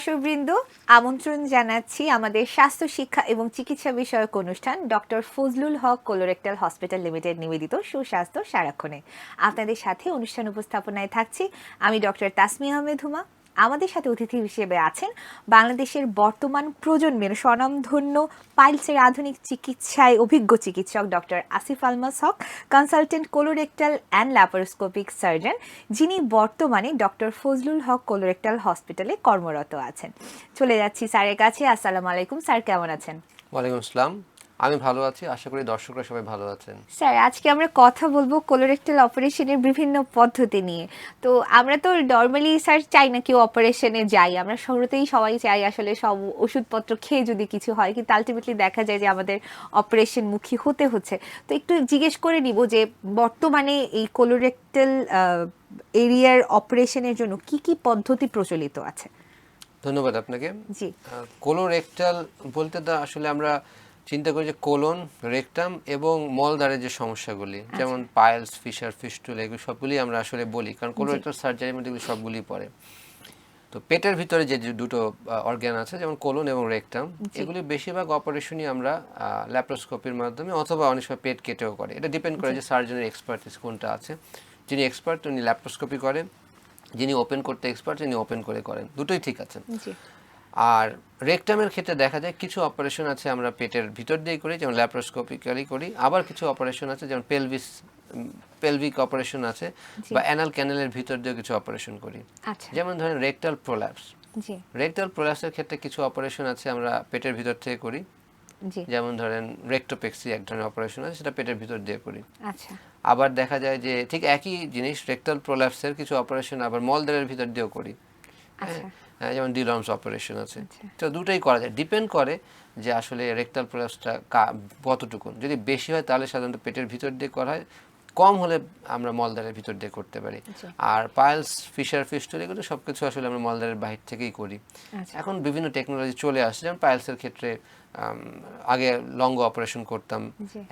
দর্শকবৃন্দ আমন্ত্রণ জানাচ্ছি আমাদের স্বাস্থ্য শিক্ষা এবং চিকিৎসা বিষয়ক অনুষ্ঠান doctor Fazlul Haque colorectal hospital limited নিবেদিত সুস্বাস্থ্য সারাক্ষণে। আপনাদের সাথে অনুষ্ঠান উপস্থাপনায় থাকছি আমি ডক্টর তাসমি আহমেদ হুমা। আমাদের সাথে অতিথি হিসেবে আছেন বাংলাদেশের বর্তমান প্রজন্মের স্বনামধন্য পাইলসের আধুনিক চিকিৎসায় অভিজ্ঞ চিকিৎসক doctor Asif Almas Haque consultant colorectal and laparoscopic surgeon যিনি বর্তমানে ডক্টর ফজলুল হক কোলোরেক্টাল হসপিটালে কর্মরত আছেন। চলে যাচ্ছি স্যারের কাছে। আসসালামু আলাইকুম। স্যার, কেমন আছেন? ওয়ালাইকুম আসসালাম। আমি ভালো আছি আশা করি দর্শকরা সবাই ভালো আছেন। স্যার আজকে আমরা কথা বলব কোলোরেক্টাল অপারেশনের বিভিন্ন পদ্ধতি নিয়ে। তো আমরা তো নর্মালি স্যার চাই না কেউ অপারেশনে যাই। আমরা শুরুতেই সবাই চাই আসলে সব ওষুধপত্র খেয়ে যদি কিছু হয়। কিন্তু আলটিমেটলি দেখা যায় যে আমাদের অপারেশন মুখী হতে হচ্ছে। তো একটু জিজ্ঞেস করে নিব যে বর্তমানে এই কোলোরেক্টাল এরিয়ার অপারেশনের জন্য কি কি পদ্ধতি প্রচলিত আছে? ধন্যবাদ আপনাকে। জি। কোলোরেক্টাল বলতে তো আসলে আমরা চিন্তা করি যে কোলন রেকটাম এবং মলদ্বারের যে সমস্যাগুলি যেমন পাইলস ফিশার ফিস্টুল এগুলো সবগুলি আমরা আসলে বলি। কারণ কোলোরেক্টাল সার্জারির মধ্যে এগুলো সবগুলি পড়ে। তো পেটের ভিতরে যে দুটো অর্গ্যান আছে যেমন কোলন এবং রেকটাম এগুলি বেশিরভাগ অপারেশনই আমরা ল্যাপ্রোস্কোপির মাধ্যমে অথবা অনেক সময় পেট কেটেও করে। এটা ডিপেন্ড করে যে সার্জনের এক্সপার্টিস কোনটা আছে। যিনি এক্সপার্ট উনি ল্যাপ্রোস্কোপি করেন যিনি ওপেন করতে এক্সপার্ট তিনি ওপেন করে করেন। দুটোই ঠিক আছে। আর রেকটামের ক্ষেত্রে দেখা যায় কিছু অপারেশন আছে আমরা পেটের ভিতর দিয়ে করি যেমন ল্যাপ্রোস্কোপিক্যালি করি। আবার কিছু অপারেশন আছে যেমন পেলভিস পেলভিক অপারেশন আছে বা অ্যানাল ক্যানেলের ভিতর দিয়ে কিছু অপারেশন করি। আচ্ছা। যেমন ধরেন রেকটাল প্রোল্যাপস রেকটাল প্রোল্যাপসের ক্ষেত্রে কিছু অপারেশন আছে আমরা পেটের ভিতর থেকে করি। যেমন ধরেন রেক্টোপেক্সি এক ধরনের অপারেশন আছে সেটা পেটের ভিতর দিয়ে করি। আচ্ছা। আবার দেখা যায় যে ঠিক একই জিনিস রেকটাল প্রোল্যাপসের কিছু অপারেশন আবার মলদ্বারের ভিতর দিয়েও করি। আচ্ছা। হ্যাঁ, যেমন ডিলমস অপারেশন আছে। আচ্ছা। তো দুটোই করা যায়। ডিপেন্ড করে যে আসলে রেকটাল প্রয়াসটা কতটুকুন। যদি বেশি হয় তাহলে সাধারণত পেটের ভিতর দিয়ে করা হয়। কম হলে আমরা মলদ্বারের ভিতর দিয়ে করতে পারি। আচ্ছা। আর পাইলস ফিশার ফিস্টুল এগুলো সব কিছু আসলে আমরা মলদ্বারের বাহির থেকেই করি। আচ্ছা। এখন বিভিন্ন টেকনোলজি চলে আসছে। যেমন পাইলসের ক্ষেত্রে আগে লঙ্গ অপারেশন করতাম।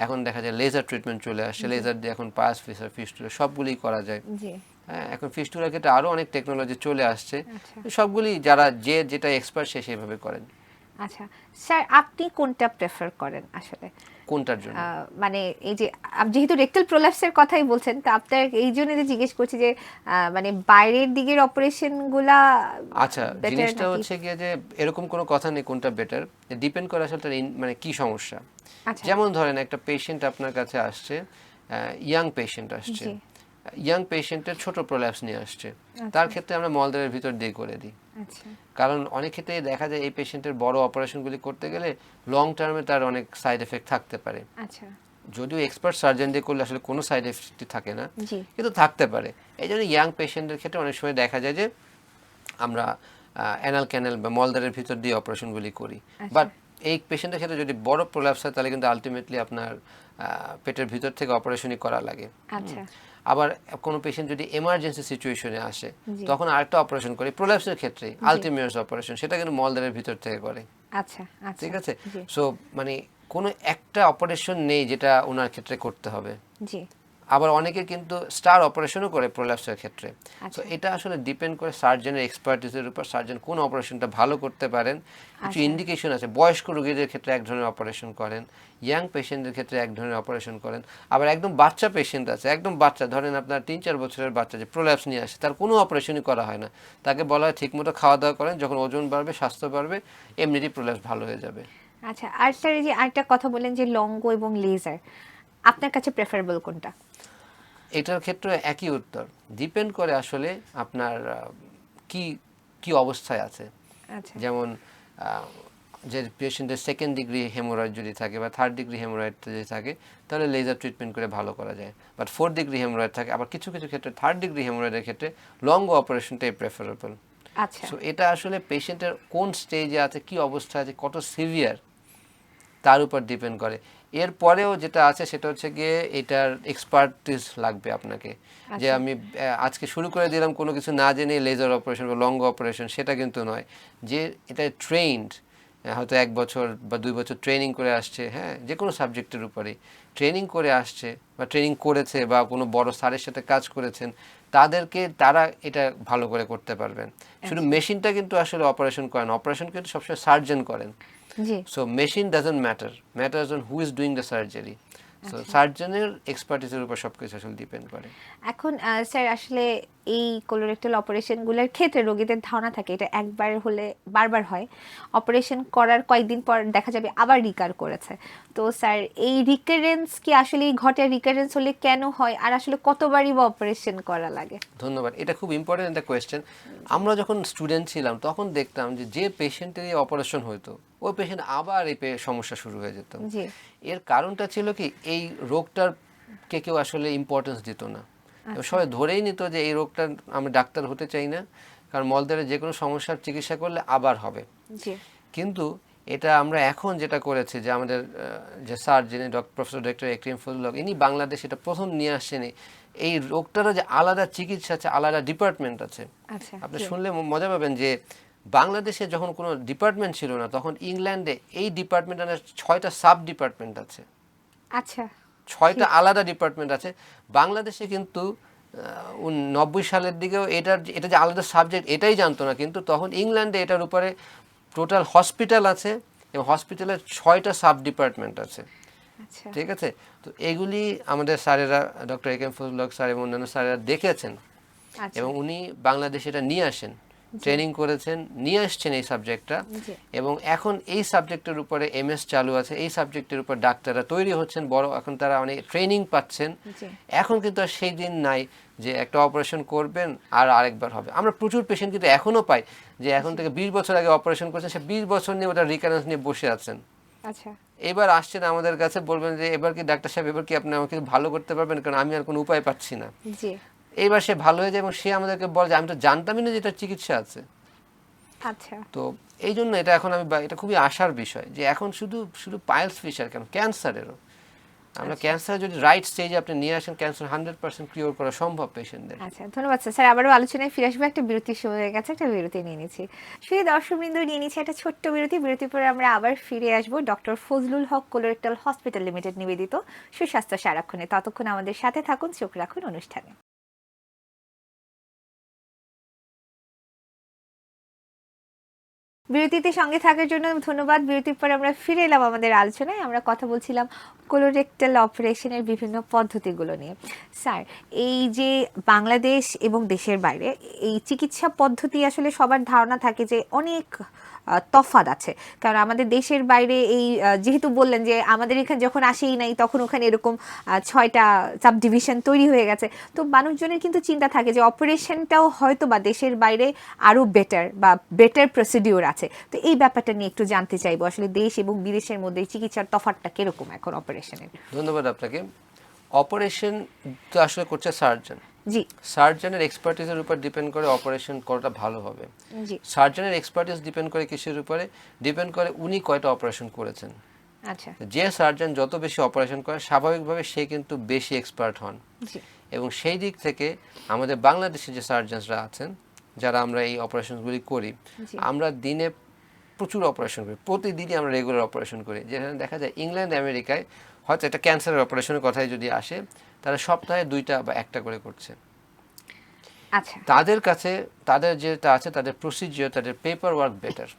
এখন দেখা যায় লেজার ট্রিটমেন্ট চলে আসছে। লেজার দিয়ে এখন পাইলস ফিশার ফিস্টুল সবগুলোই করা যায়। হ্যাঁ এখন ফিস্টুলার ক্ষেত্রে আরও অনেক টেকনোলজি চলে আসছে। আচ্ছা। সবগুলি যারা যে যেটা এক্সপার্ট সে সেইভাবে করেন। আচ্ছা। স্যার আপনি কোনটা প্রেফার করেন আসলে? কোনটার জন্য? মানে এই যে যেহেতু রেক্টাল প্রোলাপসের কথাই বলছেন তো আপনার এই জন্য যে জিজ্ঞেস করছি যে মানে বাইরের দিকের অপারেশনগুলা আচ্ছা জিনিসটা হচ্ছে গিয়ে যে এরকম কোনো কথা নেই কোনটা বেটার ডিপেন্ড করে আসলে তার মানে কি সমস্যা। আচ্ছা। যেমন ধরেন একটা পেশেন্ট আপনার কাছে আসছে ইয়াং পেশেন্ট আসছে। ইয়াং পেশেন্টের ছোট প্রোল্যাপস নিয়ে আসছে। তার ক্ষেত্রে আমরা মলদ্বারের ভিতর দিয়ে করে দিই। আচ্ছা। কারণ অনেক ক্ষেত্রে দেখা যায় এই পেশেন্টের বড় অপারেশনগুলি করতে গেলে লং টার্মে তার অনেক সাইড এফেক্ট থাকতে পারে। আচ্ছা। যদিও এক্সপার্ট সার্জন দিয়ে করলে আসলে কোনো সাইড এফেক্ট থাকে না কিন্তু থাকতে পারে। এই জন্য ইয়াং পেশেন্টের ক্ষেত্রে অনেক সময় দেখা যায় যে আমরা অ্যানাল ক্যানেল বা মলদারের ভিতর দিয়ে অপারেশনগুলি করি। আচ্ছা। বাট এই পেশেন্টের ক্ষেত্রে যদি বড় প্রোল্যাপস হয় তাহলে কিন্তু আলটিমেটলি আপনার পেটের ভিতর থেকে অপারেশনই করা লাগে। আচ্ছা। আবার কোনো পেশেন্ট যদি এমার্জেন্সি সিচুয়েশনে আসে তখন আরেকটা অপারেশন করে প্রোল্যাপসের ক্ষেত্রে আলটিমিয়াস অপারেশন সেটা কিন্তু মলদারের ভিতর থেকে করে। আচ্ছা আচ্ছা ঠিক আছে? সো মানে কোনো একটা অপারেশন নেই যেটা ওনার ক্ষেত্রে করতে হবে। জি। আবার অনেকে কিন্তু স্টার অপারেশনও করে প্রোল্যাপসের ক্ষেত্রে। তো আচ্ছা। এটা আসলে ডিপেন্ড করে সার্জনের এক্সপার্টিসের উপর সার্জন কোন অপারেশনটা ভালো করতে পারেন। কিছু আচ্ছা। ইন্ডিকেশন আছে বয়স্ক রোগীদের ক্ষেত্রে এক ধরনের অপারেশন করেন ইয়াং পেশেন্টদের ক্ষেত্রে এক ধরনের অপারেশন করেন আবার একদম বাচ্চা পেশেন্ট আছে একদম বাচ্চা ধরেন আপনার তিন চার বছরের বাচ্চা যে প্রোল্যাপস নিয়ে আসে তার কোনো অপারেশনই করা হয় না। তাকে বলা হয় ঠিকমতো খাওয়া দাওয়া করেন যখন ওজন বাড়বে স্বাস্থ্য বাড়বে এমনিতেই প্রোল্যাপস ভালো হয়ে যাবে। আচ্ছা আর স্যার এই যে আরেকটা কথা বলেন যে লঙ্গ এবং লেজার আপনার কাছে প্রেফারেবল কোনটা? এটার ক্ষেত্রে একই উত্তর। ডিপেন্ড করে আসলে আপনার কি কি অবস্থায় আছে। আচ্ছা। যেমন যে পেশেন্টের সেকেন্ড ডিগ্রি হেমোরয়েড যদি থাকে বা থার্ড ডিগ্রি হেমোরয়েড যদি থাকে তাহলে লেজার ট্রিটমেন্ট করে ভালো করা যায়। বাট ফোর্থ ডিগ্রি হেমোরয়েড থাকে আবার কিছু কিছু ক্ষেত্রে থার্ড ডিগ্রি হেমোরয়েডের ক্ষেত্রে লং অপারেশনটাই প্রেফারেবল আচ্ছা। সো এটা আসলে পেশেন্টের কোন স্টেজে আছে কি অবস্থা আছে কত সিভিয়ার তার উপর ডিপেন্ড করে। এরপরেও যেটা আছে সেটা হচ্ছে গিয়ে এটার এক্সপার্টিস লাগবে আপনাকে। যে আচ্ছা। আমি আজকে শুরু করে দিলাম কোনো কিছু না জেনে লেজার অপারেশন বা লং অপারেশন সেটা কিন্তু নয়। যে এটা ট্রেন্ড হয়তো এক বছর বা দুই বছর ট্রেনিং করে আসছে হ্যাঁ যে কোনো সাবজেক্টের উপরেই। ট্রেনিং করে আসছে বা ট্রেনিং করেছে বা কোনো বড় স্যারের সাথে কাজ করেছেন তাদেরকে তারা এটা ভালো করে করতে পারবেন। শুধু মেশিনটা কিন্তু আসলে অপারেশন করেন অপারেশন কিন্তু সবসময় সার্জন করেন। So machine doesn't matter matter on who is doing the surgery so সার্জনের এক্সপার্টিসের উপর সবকিছু আসলে ডিপেন্ড করে। এখন স্যার আসলে এই কোলোরেক্টাল অপারেশনগুলোর ক্ষেত্রে রোগীদের ধারণা থাকে এটা একবার হলে বারবার হয়। অপারেশন করার কয়েকদিন পর দেখা যাবে আবার রিকার করেছে। তো স্যার এই রিকারেন্স কি আসলে ঘটে রিকারেন্স হলে কেন হয়? আর আসলে কতবারই বা অপারেশন করা লাগে? ধন্যবাদ এটা খুব ইম্পর্টেন্ট একটা কোয়েশ্চেন আমরা যখন স্টুডেন্ট ছিলাম তখন দেখতাম যে যে পেশেন্টের অপারেশন হতো ওই পেশেন্ট আবার এই সমস্যা শুরু হয়ে যেত। জি। এর কারণটা ছিল কি এই রোগটার কে কেউ আসলে ইম্পর্টেন্স দিত না। সবাই ধরেই নিত যে এই রোগটা আমি ডাক্তার হতে চাই না কারণ মলদ্বারে যে কোনো সমস্যার চিকিৎসা করলে আবার হবে। কিন্তু এটা আমরা এখন যেটা করেছি যে আমাদের যে স্যার যিনি ডক্টর প্রফেসর ডক্টর একরিম ফজলক ইনি বাংলাদেশ এটা প্রথম নিয়ে আসছেন এই রোগটারও যে আলাদা চিকিৎসা আছে আলাদা ডিপার্টমেন্ট আছে। আচ্ছা আপনি শুনলে মজা পাবেন যে বাংলাদেশে যখন কোনো ডিপার্টমেন্ট ছিল না তখন ইংল্যান্ডে এই ডিপার্টমেন্টের ছয়টা সাব ডিপার্টমেন্ট আছে। আচ্ছা। ছয়টা আলাদা ডিপার্টমেন্ট আছে। বাংলাদেশে কিন্তু নব্বই সালের দিকেও এটার যে- এটা যে আলাদা সাবজেক্ট এটাই জানতো না। কিন্তু তখন ইংল্যান্ডে এটার উপরে টোটাল হসপিটাল আছে এবং হসপিটালের ছয়টা সাব ডিপার্টমেন্ট আছে। আচ্ছা। ঠিক আছে? তো এগুলি আমাদের স্যারেরা doctor A K M Fazlul Haque sir এবং অন্যান্য স্যারেরা দেখেছেন। আচ্ছা। এবং উনি বাংলাদেশে এটা নিয়ে আসেন। ট্রেনিং করেছেন নিয়ে আসছেন এই সাবজেক্টটা। এবং এখন এই সাবজেক্টের উপরে এমএস চালু আছে এই সাবজেক্টের উপর ডাক্তাররা তৈরি হচ্ছেন বড় এখন তারা অনেক ট্রেনিং পাচ্ছেন। এখন কিন্তু আর সেই দিন নাই যে একটা অপারেশন করবেন আর আরেকবার হবে। আমরা প্রচুর পেশেন্ট কিন্তু এখনও পাই যে এখন থেকে বিশ বছর আগে অপারেশন করছেন সে বিশ বছর নিয়ে ওটা রিকারেন্স নিয়ে বসে আছেন। আচ্ছা। এবার আসছেন আমাদের কাছে বলবেন যে এবার কি ডাক্তার সাহেব এবার কি আপনি আমাকে ভালো করতে পারবেন? কারণ আমি আর কোনো উপায় পাচ্ছি না। এইবার সে ভালো হয়ে যায় এবং সে আমাদেরকে বলে যে আমি তো জানতামই না যে এটার চিকিৎসা আছে। আচ্ছা। তো এই জন্য এটা এখন আমি এটা খুবই আশার বিষয় যে এখন শুধু শুধু পাইলস ফিশার কেন? ক্যান্সারেরও। আমরা ক্যান্সার যদি রাইট স্টেজে আপনি নিয়ে আসেন ক্যান্সার হান্ড্রেড পার্সেন্ট কিওর করা সম্ভব পেশেন্টদের। আচ্ছা ধন্যবাদ স্যার। স্যার আবারও আলোচনায় ফিরে আসব। একটা বিরতির সময় হয়ে গেছে একটা বিরতি নিয়ে নিচ্ছি। সেই দর্শকবৃন্দ নিয়ে নিচ্ছি একটা ছোট্ট বিরতি। বিরতির পরে আমরা আবার ফিরে আসব। Doctor Fazlul Haque colorectal hospital limited নিবেদিত সুস্বাস্থ্য সারাক্ষণে। ততক্ষণ আমাদের সাথে থাকুন চোখ রাখুন অনুষ্ঠানে। বিরতিতে সঙ্গে থাকার জন্য ধন্যবাদ। বিরতির পরে আমরা ফিরে এলাম আমাদের আলোচনায়। আমরা কথা বলছিলাম কোলোরেক্টাল অপারেশনের বিভিন্ন পদ্ধতিগুলো নিয়ে। স্যার, এই যে বাংলাদেশ এবং দেশের বাইরে, এই চিকিৎসা পদ্ধতি আসলে সবার ধারণা থাকে যে অনেক তফাত আছে। কারণ আমাদের দেশের বাইরে এই যেহেতু বললেন যে আমাদের এখানে যখন আসেই নাই, তখন ওখানে এরকম ছয়টা সাব ডিভিশন তৈরি হয়ে গেছে। তো মানুষজনের কিন্তু চিন্তা থাকে যে অপারেশনটাও হয়তো বা দেশের বাইরে আরও বেটার বা বেটার প্রসিডিওর আছে। তো এই ব্যাপারটা নিয়ে একটু জানতে চাইব আসলে দেশ এবং বিদেশের মধ্যে চিকিৎসার তফাৎটা কীরকম এখন অপারেশনের ধন্যবাদ আপনাকে। অপারেশন তো আসলে করছে সার্জন জি। সার্জনের এক্সপার্টিসের উপর ডিপেন্ড করে অপারেশন করাটা ভালো হবে। জি। সার্জনের এক্সপার্টিস ডিপেন্ড করে কিসের উপরে? ডিপেন্ড করে উনি কয়টা অপারেশন করেছেন। আচ্ছা। যে সার্জন যত বেশি অপারেশন করে স্বাভাবিকভাবে সে কিন্তু বেশি এক্সপার্ট হন। জি। এবং সেই দিক থেকে আমাদের বাংলাদেশে যে সার্জনসরা আছেন যারা আমরা এই অপারেশনগুলি করি আমরা দিনে প্রচুর অপারেশন করি। প্রতিদিনই আমরা রেগুলার অপারেশন করি। যেখানে দেখা যায় ইংল্যান্ড আমেরিকায় হয়তো একটা ক্যান্সারের অপারেশনের কথাই যদি আসে তারা সপ্তাহে দুইটা বা একটা করে করছে। আচ্ছা। তাদের কাছে তাদের যেটা আছে তাদের প্রসিজিওর তাদের পেপার ওয়ার্ক বেটার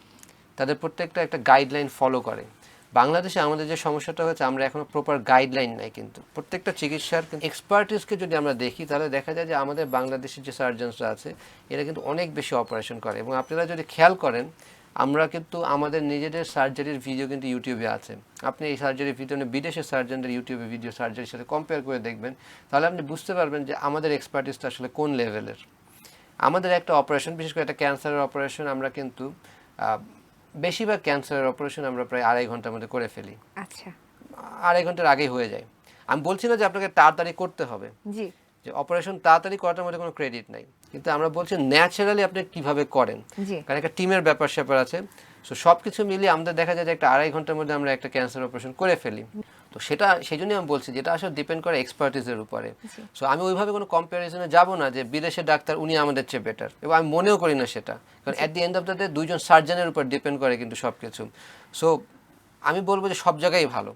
তাদের প্রত্যেকটা একটা গাইডলাইন ফলো করে। বাংলাদেশে আমাদের যে সমস্যাটা হচ্ছে আমরা এখনও প্রপার গাইডলাইন নাই কিন্তু। প্রত্যেকটা চিকিৎসার কিন্তু এক্সপার্টিসকে যদি আমরা দেখি, তাহলে দেখা যায় যে আমাদের বাংলাদেশের যে সার্জনসরা আছে, এরা কিন্তু অনেক বেশি অপারেশন করে। এবং আপনারা যদি খেয়াল করেন, আমরা কিন্তু আমাদের নিজেদের সার্জারির ভিডিও কিন্তু ইউটিউবে আছে। আপনি এই সার্জারির ভিডিও বিদেশের সার্জনদের ইউটিউবে ভিডিও সার্জারির সাথে কম্পেয়ার করে দেখবেন, তাহলে আপনি বুঝতে পারবেন যে আমাদের এক্সপার্টিসটা আসলে কোন লেভেলের আমাদের একটা অপারেশন বিশেষ করে একটা ক্যান্সারের অপারেশন আমরা কিন্তু বেশিরভাগ ক্যান্সারের অপারেশন আমরা প্রায় আড়াই ঘণ্টার মধ্যে করে ফেলি। আচ্ছা। আড়াই ঘণ্টার আগেই হয়ে যায়। আমি বলছি না যে আপনাকে তাড়াতাড়ি করতে হবে। জি। যে অপারেশন তাড়াতাড়ি করাটার মধ্যে কোনো ক্রেডিট নাই। কিন্তু আমরা বলছি ন্যাচারালি আপনি কীভাবে করেন। কারণ একটা টিমের ব্যাপার স্যাপার আছে। সো সব কিছু মিলিয়ে আমাদের দেখা যায় যে একটা আড়াই ঘণ্টার মধ্যে আমরা একটা ক্যান্সার অপারেশন করে ফেলি। তো সেটা সেই জন্যই আমি বলছি যেটা আসলে ডিপেন্ড করে এক্সপার্টিসের উপরে। সো আমি ওইভাবে কোনো কম্পারিজনে যাব না যে বিদেশের ডাক্তার উনি আমাদের চেয়ে বেটার এবং আমি মনেও করি না সেটা। কারণ at the end of the day দুইজন সার্জনের উপর ডিপেন্ড করে কিন্তু সব কিছু সো আমি বলব যে সব জায়গায় ভালো।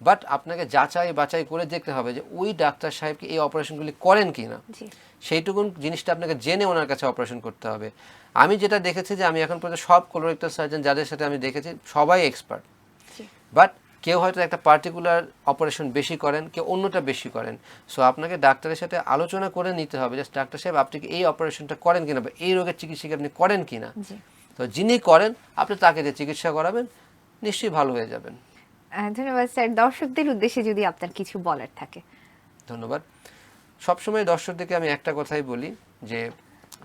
বাট আপনাকে যাচাই বাছাই করে দেখতে হবে যে ওই ডাক্তার সাহেবকে এই অপারেশনগুলি করেন কি না। সেইটুকুন জিনিসটা আপনাকে জেনে ওনার কাছে অপারেশন করতে হবে। আমি যেটা দেখেছি যে আমি এখন পর্যন্ত সব কোলোরেক্টাল সার্জন যাদের সাথে আমি দেখেছি সবাই এক্সপার্ট বাট কেউ হয়তো একটা পার্টিকুলার অপারেশন বেশি করেন কেউ অন্যটা বেশি করেন। সো আপনাকে ডাক্তারের সাথে আলোচনা করে নিতে হবে যে ডাক্তার সাহেব আপনি কি এই অপারেশনটা করেন কিনা বা এই রোগের চিকিৎসা কি আপনি করেন কিনা। তো যিনি করেন আপনি তাকে যে চিকিৎসা করাবেন নিশ্চয়ই ভালো হয়ে যাবেন। ধন্যবাদ স্যার। দর্শকদের উদ্দেশ্যে যদি আপনার কিছু বলার থাকে। ধন্যবাদ। সবসময় দর্শকদেরকে আমি একটা কথাই বলি যে,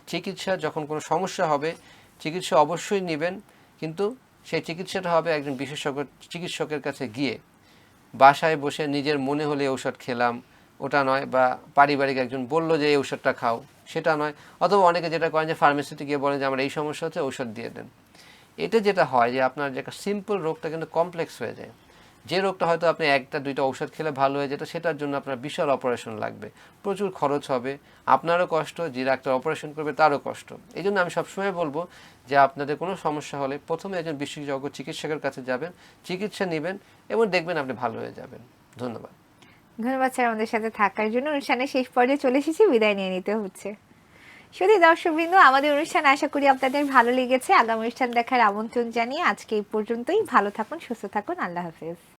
চিকিৎসা যখন কোনো সমস্যা হবে, চিকিৎসা অবশ্যই নেবেন, কিন্তু সেই চিকিৎসাটা হবে একজন বিশেষজ্ঞ চিকিৎসকের কাছে গিয়ে। বাসায় বসে নিজের মনে হলে ঔষধ খেলাম, ওটা নয়, বা পারিবারিক একজন বলল যে, এই ঔষধটা খাও। সেটা নয়। অথবা অনেকে যেটা করেন যে ফার্মেসিতে গিয়ে বলেন যে, আমার এই সমস্যা হচ্ছে, ঔষধ দিয়ে দেন। এটা যেটা হয় যে, আপনার যে একটা সিম্পল রোগটা কিন্তু কমপ্লেক্স হয়ে যায়। যে রোগটা হয়তো আপনি একটা, দুইটা ঔষধ খেলে ভালো হয়ে যেত, সেটার জন্য আপনার বিশাল অপারেশন লাগবে। প্রচুর খরচ হবে, আপনারও কষ্ট, যে ডাক্তার অপারেশন করবে তারও কষ্ট। এই জন্য আমি সবসময় বলব যে আপনাদের কোনো সমস্যা হলে প্রথমে একজন বিশেষজ্ঞ চিকিৎসকের কাছে যাবেন, চিকিৎসা নেবেন এবং দেখবেন আপনি ভালো হয়ে যাবেন। ধন্যবাদ। ধন্যবাদ স্যার আমাদের সাথে থাকার জন্য। অনুষ্ঠানের শেষ পর্যায়ে চলে এসেছি, বিদায় নিয়ে নিতে হচ্ছে। শুধু দর্শকবৃন্দ, আমাদের অনুষ্ঠান আশা করি আপনাদের ভালো লেগেছে। আগামী অনুষ্ঠান দেখার আমন্ত্রণ জানিয়ে আজকে এই পর্যন্তই। ভালো থাকুন, সুস্থ থাকুন। আল্লাহ হাফেজ।